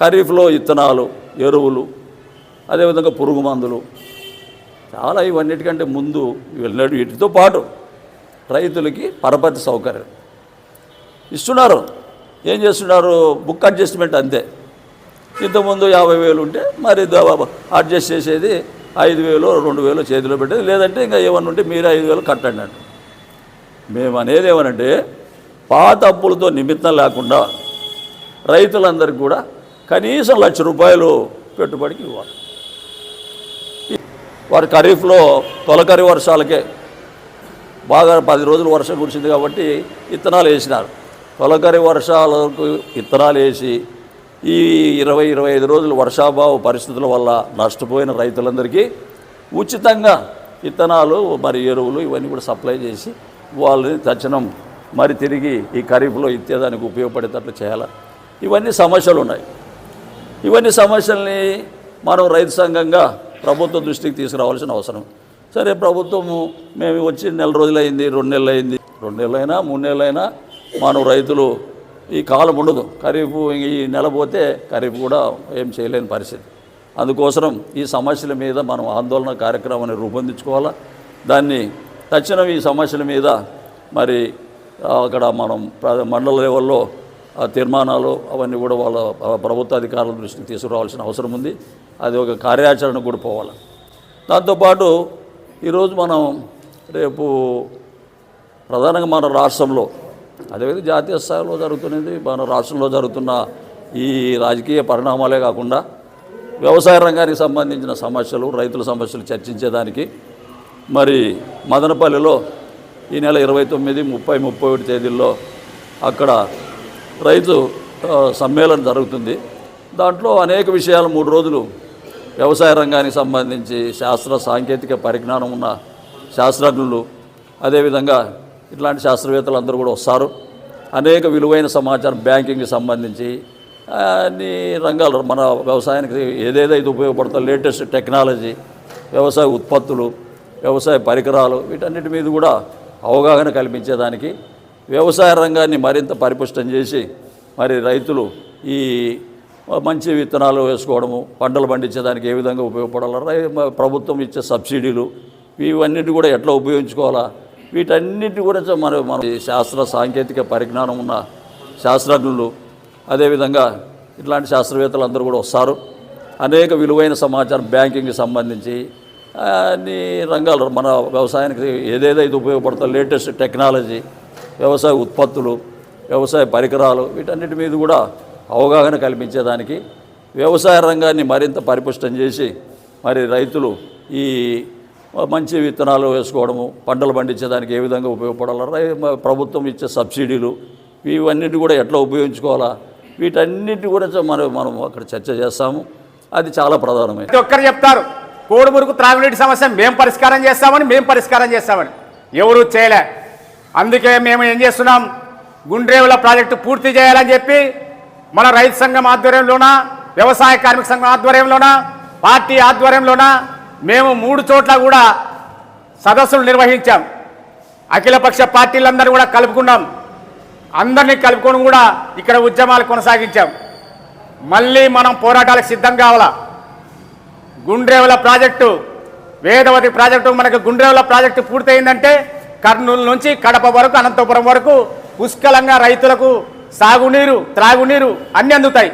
ఖరీఫ్లో ఇత్తనాలు ఎరువులు అదేవిధంగా పురుగు మందులు. చాలా ఇవన్నిటికంటే ముందు వెళ్ళినట్టు వీటితో పాటు రైతులకి పరపతి సౌకర్యం. ఇస్తున్నారు. ఏం చేస్తున్నారు? బుక్ అడ్జస్ట్మెంట్ అంతే. ఇంతకుముందు యాభై వేలు ఉంటే మరి అడ్జస్ట్ చేసేది ఐదు వేలు రెండు వేలు చేతిలో పెట్టేది. లేదంటే ఇంకా ఏమన్నా ఉంటే మీరే ఐదు వేలు కట్టండి అంట మేము అనేది ఏమనంటే పాత అప్పులతో నిమిత్తం లేకుండా రైతులందరికీ కూడా కనీసం లక్ష రూపాయలు పెట్టుబడికి ఇవ్వాలి. వారి ఖరీఫ్లో తొలకరి వర్షాలకే బాగా పది రోజులు వర్షం కురిసింది కాబట్టి ఇత్తనాలు వేసినారు. తొలకరి వర్షాలకు ఇత్తనాలు వేసి ఈ ఇరవై ఇరవై ఐదు రోజులు వర్షాభావ పరిస్థితుల వల్ల నష్టపోయిన రైతులందరికీ ఉచితంగా ఇత్తనాలు మరి ఎరువులు ఇవన్నీ కూడా సప్లై చేసి వాళ్ళని తక్షణం మరి తిరిగి ఈ ఖరీఫ్లో ఇచ్చేదానికి ఉపయోగపడేటట్లు చేయాలి. ఇవన్నీ సమస్యలు ఉన్నాయి. ఇవన్నీ సమస్యల్ని మనం రైతు సంఘంగా ప్రభుత్వ దృష్టికి తీసుకురావాల్సిన అవసరం. సరే ప్రభుత్వము మేము వచ్చి నెల రోజులైంది రెండు నెలలు అయింది రెండు నెలలైనా మూడు నెలలైనా మనం రైతులు ఈ కాలం ఉండదు. ఖరీఫ్ ఈ నెల పోతే ఖరీఫ్ కూడా ఏం చేయలేని పరిస్థితి. అందుకోసం ఈ సమస్యల మీద మనం ఆందోళన కార్యక్రమాన్ని రూపొందించుకోవాలా? దాన్ని తక్షణం ఈ సమస్యల మీద మరి అక్కడ మనం ప్ర- మండల లెవెల్లో తీర్మానాలు అవన్నీ కూడా వాళ్ళ ప్రభుత్వ అధికారుల దృష్టికి తీసుకురావాల్సిన అవసరం ఉంది. అది ఒక కార్యాచరణ కూడా పోవాలి. దాంతోపాటు ఈరోజు మనం రేపు ప్రధానంగా మన రాష్ట్రంలో అదేవిధంగా జాతీయ స్థాయిలో జరుగుతున్నది మన రాష్ట్రంలో జరుగుతున్న ఈ రాజకీయ పరిణామాలే కాకుండా వ్యవసాయ రంగానికి సంబంధించిన సమస్యలు రైతుల సమస్యలు చర్చించేదానికి మరి మదనపల్లిలో ఈ నెల ఇరవై తొమ్మిది ముప్పై ముప్పై ఒకటి తేదీల్లో అక్కడ రైతు సమ్మేళనం జరుగుతుంది. దాంట్లో అనేక విషయాలు మూడు రోజులు వ్యవసాయ రంగానికి సంబంధించి శాస్త్ర సాంకేతిక పరిజ్ఞానం ఉన్న శాస్త్రజ్ఞులు అదేవిధంగా ఇట్లాంటి శాస్త్రవేత్తలు అందరూ కూడా వస్తారు. అనేక విలువైన సమాచారం బ్యాంకింగ్కి సంబంధించి అన్ని రంగాలు మన వ్యవసాయానికి ఏదేదైతే ఉపయోగపడుతుందో లేటెస్ట్ టెక్నాలజీ వ్యవసాయ ఉత్పత్తులు వ్యవసాయ పరికరాలు వీటన్నిటి మీద కూడా అవగాహన కల్పించేదానికి వ్యవసాయ రంగాన్ని మరింత పరిపుష్టం చేసి మరి రైతులు ఈ మంచి విత్తనాలు వేసుకోవడము పంటలు పండించేదానికి ఏ విధంగా ఉపయోగపడాలి రై- ప్రభుత్వం ఇచ్చే సబ్సిడీలు ఇవన్నిటి కూడా ఎట్లా ఉపయోగించుకోవాలా వీటన్నిటి గురించి మన మన శాస్త్ర సాంకేతిక పరిజ్ఞానం ఉన్న శాస్త్రజ్ఞులు అదేవిధంగా ఇట్లాంటి శాస్త్రవేత్తలు అందరూ కూడా వస్తారు. అనేక విలువైన సమాచారం బ్యాంకింగ్కి సంబంధించి అన్ని రంగాలు మన వ్యవసాయానికి ఏదేదైతే ఉపయోగపడుతుందో లేటెస్ట్ టెక్నాలజీ వ్యవసాయ ఉత్పత్తులు వ్యవసాయ పరికరాలు వీటన్నిటి మీద కూడా అవగాహన కల్పించేదానికి వ్యవసాయ రంగాన్ని మరింత పరిపుష్టం చేసి మరి రైతులు ఈ మంచి విత్తనాలు వేసుకోవడము పంటలు పండించేదానికి ఏ విధంగా ఉపయోగపడాలి రై- ప్రభుత్వం ఇచ్చే సబ్సిడీలు ఇవన్నిటి కూడా ఎట్లా ఉపయోగించుకోవాలా వీటన్నిటి గురించి మనం మనం అక్కడ చర్చ చేస్తాము. అది చాలా ప్రధానమైనది. ప్రతి ఒక్కరు చెప్తారు కోడుమురుకు త్రాగునీటి సమస్య మేము పరిష్కారం చేస్తామని మేము పరిష్కారం చేస్తామని. ఎవరు చేయలే. అందుకే మేము ఏం చేస్తున్నాం? గుండ్రేవుల ప్రాజెక్టు పూర్తి చేయాలని చెప్పి మన రైతు సంఘం ఆధ్వర్యంలోన వ్యవసాయ కార్మిక సంఘం ఆధ్వర్యంలోన పార్టీ ఆధ్వర్యంలోన మేము మూడు చోట్ల కూడా సదస్సులు నిర్వహించాం. అఖిలపక్ష పార్టీలందరూ కూడా కలుపుకున్నాం. అందరినీ కలుపుకొని కూడా ఇక్కడ ఉద్యమాలు కొనసాగించాం. మళ్ళీ మనం పోరాటాలకు సిద్ధం కావాలా? గుండ్రేవుల ప్రాజెక్టు వేదవతి ప్రాజెక్టు మనకు గుండ్రేవుల ప్రాజెక్టు పూర్తయిందంటే కర్నూలు నుంచి కడప వరకు అనంతపురం వరకు పుష్కలంగా రైతులకు సాగునీరు త్రాగునీరు అన్ని అందుతాయి.